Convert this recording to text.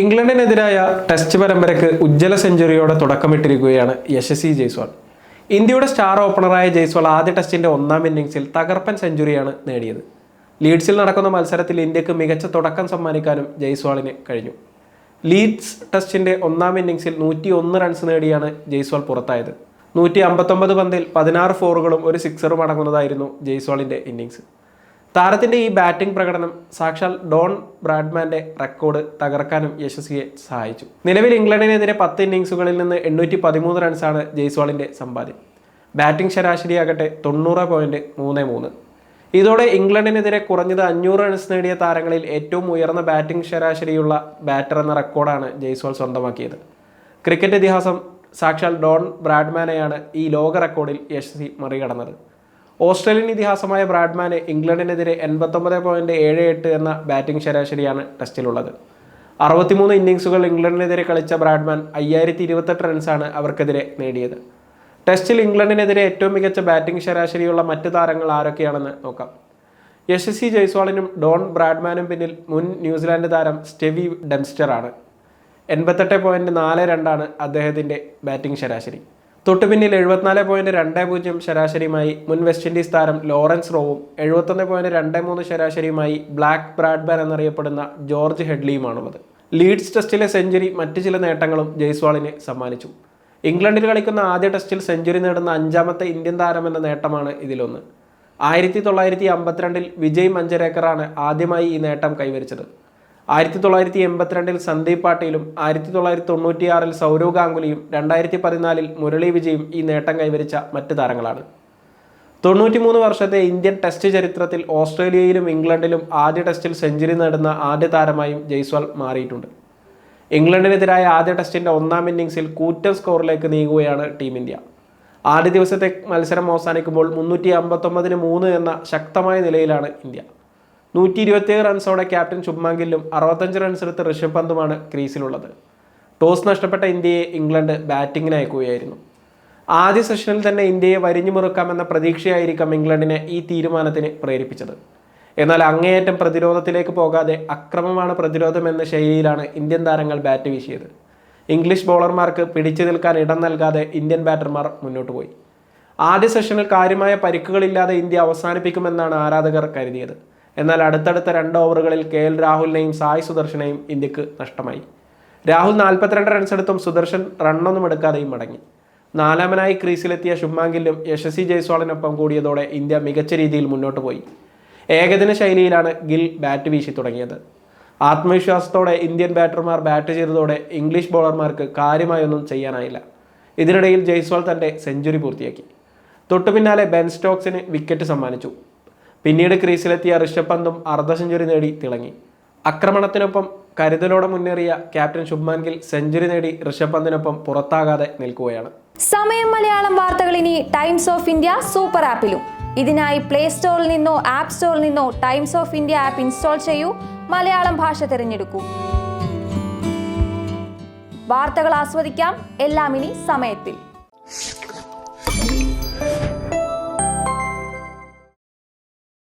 ഇംഗ്ലണ്ടിനെതിരായ ടെസ്റ്റ് പരമ്പരയ്ക്ക് ഉജ്ജ്വല സെഞ്ചുറിയോടെ തുടക്കമിട്ടിരിക്കുകയാണ് യശസ്വി ജയ്സ്വാൾ. ഇന്ത്യയുടെ സ്റ്റാർ ഓപ്പണറായ ജയ്സ്വാൾ ആദ്യ ടെസ്റ്റിന്റെ ഒന്നാം ഇന്നിംഗ്സിൽ തകർപ്പൻ സെഞ്ചുറിയാണ് നേടിയത്. ലീഡ്സിൽ നടക്കുന്ന മത്സരത്തിൽ ഇന്ത്യയ്ക്ക് മികച്ച തുടക്കം സമ്മാനിക്കാനും ജയ്സ്വാളിന് കഴിഞ്ഞു. ലീഡ്സ് ടെസ്റ്റിന്റെ ഒന്നാം ഇന്നിംഗ്സിൽ നൂറ്റി ഒന്ന് റൺസ് നേടിയാണ് ജയ്സ്വാൾ പുറത്തായത്. നൂറ്റി അമ്പത്തൊമ്പത് പന്തിൽ പതിനാറ് ഫോറുകളും ഒരു സിക്സറും അടങ്ങുന്നതായിരുന്നു ജയ്സ്വാളിന്റെ ഇന്നിംഗ്സ്. താരത്തിന്റെ ഈ ബാറ്റിംഗ് പ്രകടനം സാക്ഷാൽ ഡോൺ ബ്രാഡ്മാന്റെ റെക്കോർഡ് തകർക്കാനും യശസ്വിയെ സഹായിച്ചു. നിലവിൽ ഇംഗ്ലണ്ടിനെതിരെ പത്ത് ഇന്നിങ്സുകളിൽ നിന്ന് എണ്ണൂറ്റി പതിമൂന്ന് റൺസാണ് ജയ്സ്വാളിന്റെ സമ്പാദ്യം. ബാറ്റിംഗ് ശരാശരിയാകട്ടെ തൊണ്ണൂറ് പോയിന്റ് മൂന്ന് മൂന്ന്. ഇതോടെ ഇംഗ്ലണ്ടിനെതിരെ കുറഞ്ഞത് അഞ്ഞൂറ് റൺസ് നേടിയ താരങ്ങളിൽ ഏറ്റവും ഉയർന്ന ബാറ്റിംഗ് ശരാശരിയുള്ള ബാറ്റർ എന്ന റെക്കോർഡാണ് ജയ്സ്വാൾ സ്വന്തമാക്കിയത്. ക്രിക്കറ്റ് ഇതിഹാസം സാക്ഷാൽ ഡോൺ ബ്രാഡ്മാനെയാണ് ഈ ലോക റെക്കോർഡിൽ യശസ്വി മറികടന്നത്. ഓസ്ട്രേലിയൻ ഇതിഹാസമായ ബ്രാഡ്മാന് ഇംഗ്ലണ്ടിനെതിരെ എൺപത്തൊമ്പത് പോയിന്റ് ഏഴ് എട്ട് എന്ന ബാറ്റിംഗ് ശരാശരിയാണ് ടെസ്റ്റിലുള്ളത്. അറുപത്തിമൂന്ന് ഇന്നിങ്സുകൾ ഇംഗ്ലണ്ടിനെതിരെ കളിച്ച ബ്രാഡ്മാൻ അയ്യായിരത്തി ഇരുപത്തെട്ട് റൺസാണ് അവർക്കെതിരെ നേടിയത്. ടെസ്റ്റിൽ ഇംഗ്ലണ്ടിനെതിരെ ഏറ്റവും മികച്ച ബാറ്റിംഗ് ശരാശരിയുള്ള മറ്റ് താരങ്ങൾ ആരൊക്കെയാണെന്ന് നോക്കാം. യശസ്വി ജയ്സ്വാളിനും ഡോൺ ബ്രാഡ്മാനും പിന്നിൽ മുൻ ന്യൂസിലാൻഡ് താരം സ്റ്റെവി ഡെംസ്റ്ററാണ്. എൺപത്തെട്ട് പോയിന്റ് നാല് രണ്ടാണ് അദ്ദേഹത്തിന്റെ ബാറ്റിംഗ് ശരാശരി. തൊട്ടു പിന്നിൽ എഴുപത്തിനാല് പോയിന്റ് രണ്ട് പൂജ്യം ശരാശരിയുമായി മുൻ വെസ്റ്റ് ഇൻഡീസ് താരം ലോറൻസ് റോവും എഴുപത്തൊന്ന് പോയിന്റ് രണ്ട് മൂന്ന് ശരാശരിയുമായി ബ്ലാക്ക് ബ്രാഡ്ബാൻ എന്നറിയപ്പെടുന്ന ജോർജ് ഹെഡ്ലിയുമാണുള്ളത്. ലീഡ്സ് ടെസ്റ്റിലെ സെഞ്ചുറി മറ്റ് ചില നേട്ടങ്ങളും ജയ്സ്വാളിന് സമ്മാനിച്ചു. ഇംഗ്ലണ്ടിൽ കളിക്കുന്ന ആദ്യ ടെസ്റ്റിൽ സെഞ്ചുറി നേടുന്ന അഞ്ചാമത്തെ ഇന്ത്യൻ താരം എന്ന നേട്ടമാണ് ഇതിലൊന്ന്. ആയിരത്തി തൊള്ളായിരത്തി അമ്പത്തിരണ്ടിൽ വിജയ് മഞ്ചരേക്കറാണ് ആദ്യമായി ഈ നേട്ടം കൈവരിച്ചത്. ആയിരത്തി തൊള്ളായിരത്തി എൺപത്തിരണ്ടിൽ സന്ദീപ് പാട്ടീലും ആയിരത്തി തൊള്ളായിരത്തി തൊണ്ണൂറ്റിയാറിൽ സൗരവ് ഗാംഗുലിയും രണ്ടായിരത്തി പതിനാലിൽ മുരളി വിജയും ഈ നേട്ടം കൈവരിച്ച മറ്റ് താരങ്ങളാണ്. തൊണ്ണൂറ്റിമൂന്ന് വർഷത്തെ ഇന്ത്യൻ ടെസ്റ്റ് ചരിത്രത്തിൽ ഓസ്ട്രേലിയയിലും ഇംഗ്ലണ്ടിലും ആദ്യ ടെസ്റ്റിൽ സെഞ്ചുറി നേടുന്ന ആദ്യ താരമായും ജയ്സ്വാൾ മാറിയിട്ടുണ്ട്. ഇംഗ്ലണ്ടിനെതിരായ ആദ്യ ടെസ്റ്റിന്റെ ഒന്നാം ഇന്നിംഗ്സിൽ കൂറ്റൻ സ്കോറിലേക്ക് നീങ്ങുകയാണ് ടീം ഇന്ത്യ. ആദ്യ ദിവസത്തെ മത്സരം അവസാനിക്കുമ്പോൾ മുന്നൂറ്റി അമ്പത്തൊമ്പതിന് മൂന്ന് എന്ന ശക്തമായ നിലയിലാണ് ഇന്ത്യ. നൂറ്റി ഇരുപത്തിയേഴ് റൺസോടെ ക്യാപ്റ്റൻ ശുഭ്മാൻ ഗില്ലും അറുപത്തഞ്ച് റൺസ് എടുത്ത് ഋഷഭ് പന്തുമാണ് ക്രീസിലുള്ളത്. ടോസ് നഷ്ടപ്പെട്ട ഇന്ത്യയെ ഇംഗ്ലണ്ട് ബാറ്റിങ്ങിന് അയക്കുകയായിരുന്നു. ആദ്യ സെഷനിൽ തന്നെ ഇന്ത്യയെ വരിഞ്ഞു മുറുക്കാമെന്ന പ്രതീക്ഷയായിരിക്കാം ഇംഗ്ലണ്ടിനെ ഈ തീരുമാനത്തിന് പ്രേരിപ്പിച്ചത്. എന്നാൽ അങ്ങേയറ്റം പ്രതിരോധത്തിലേക്ക് പോകാതെ അക്രമമാണ് പ്രതിരോധം എന്ന ശൈലിയിലാണ് ഇന്ത്യൻ താരങ്ങൾ ബാറ്റ് വീശിയത്. ഇംഗ്ലീഷ് ബോളർമാർക്ക് പിടിച്ചു നിൽക്കാൻ ഇടം നൽകാതെ ഇന്ത്യൻ ബാറ്റർമാർ മുന്നോട്ട് പോയി. ആദ്യ സെഷനിൽ കാര്യമായ പരിക്കുകളില്ലാതെ ഇന്ത്യ അവസാനിപ്പിക്കുമെന്നാണ് ആരാധകർ കരുതിയത്. എന്നാൽ അടുത്തടുത്ത രണ്ട് ഓവറുകളിൽ കെ എൽ രാഹുലിനെയും സായ് സുദർശനെയും ഇന്ത്യയ്ക്ക് നഷ്ടമായി. രാഹുൽ നാൽപ്പത്തിരണ്ട് റൺസ് എടുത്തും സുദർശൻ റണ്ണൊന്നും എടുക്കാതെയും മടങ്ങി. നാലാമനായി ക്രീസിലെത്തിയ ശുഭാങ്കിലും യശസ്വി ജയ്സ്വാളിനൊപ്പം കൂടിയതോടെ ഇന്ത്യ മികച്ച രീതിയിൽ മുന്നോട്ട് പോയി. ഏകദിന ശൈലിയിലാണ് ഗിൽ ബാറ്റ് വീശി തുടങ്ങിയത്. ആത്മവിശ്വാസത്തോടെ ഇന്ത്യൻ ബാറ്റർമാർ ബാറ്റ് ചെയ്തതോടെ ഇംഗ്ലീഷ് ബോളർമാർക്ക് കാര്യമായൊന്നും ചെയ്യാനായില്ല. ഇതിനിടയിൽ ജയ്സ്വാൾ തന്റെ സെഞ്ചുറി പൂർത്തിയാക്കി. തൊട്ടുപിന്നാലെ ബെൻ സ്റ്റോക്സിന് വിക്കറ്റ് സമ്മാനിച്ചു. പിന്നീട് ക്രീസിലെത്തിയ ഋഷഭ് പന്തും അർദ്ധ സെഞ്ചുറി നേടി തിളങ്ങി. ആക്രമണത്തിനൊപ്പം കരുതലോടെ മുന്നേറിയ ക്യാപ്റ്റൻ ശുഭ്മാൻ ഗിൽ സെഞ്ചുറി നേടി ഋഷഭ് പന്തിനൊപ്പം പുറത്താകാതെ നിൽക്കുകയാണ്. സമയം മലയാളം വാർത്തകൾ ഇനി ടൈംസ് ഓഫ് ഇന്ത്യ സൂപ്പർ ആപ്പിലും. ഇതിനായി പ്ലേ സ്റ്റോറിൽ നിന്നോ ആപ്പ് സ്റ്റോറിൽ നിന്നോ Times of India app install ചെയ്യൂ. മലയാളം ഭാഷ തിരഞ്ഞെടുക്കൂ. വാർത്തകൾ ആസ്വദിക്കാം. എല്ലാം ഇനി സമയത്തിൽ.